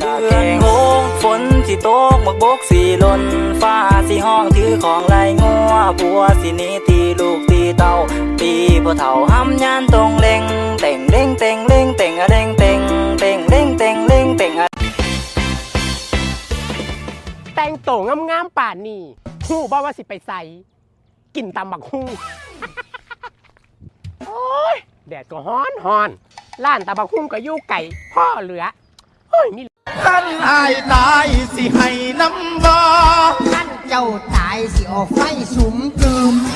เดือนหกฝนสิตกหมกบกสีลนฟ้าสิห้องถือของไรงัวบัวสินี้ตีลูกตีเต้าตีบ่อเท่าห้ำยานตรงเล็งเต่งเล่งเต่งเล่งเต่งอะเล่งเต่งเต่งเล่งเต่งเล่งเต่งอะแต่งโตวงามๆป่านนี่ฮู้บ่ว่าสิไปใส่กินตำบักฮู้โอ้ยแดดก็ฮ้อนฮอนร้านตำบักฮู้ก็อยู่ไก่พ่อเหลือโอ้ ยมีท่านอายตายสิให้น้ำบอท่านเจ้าตายสิออกไฟสุมกลืมอ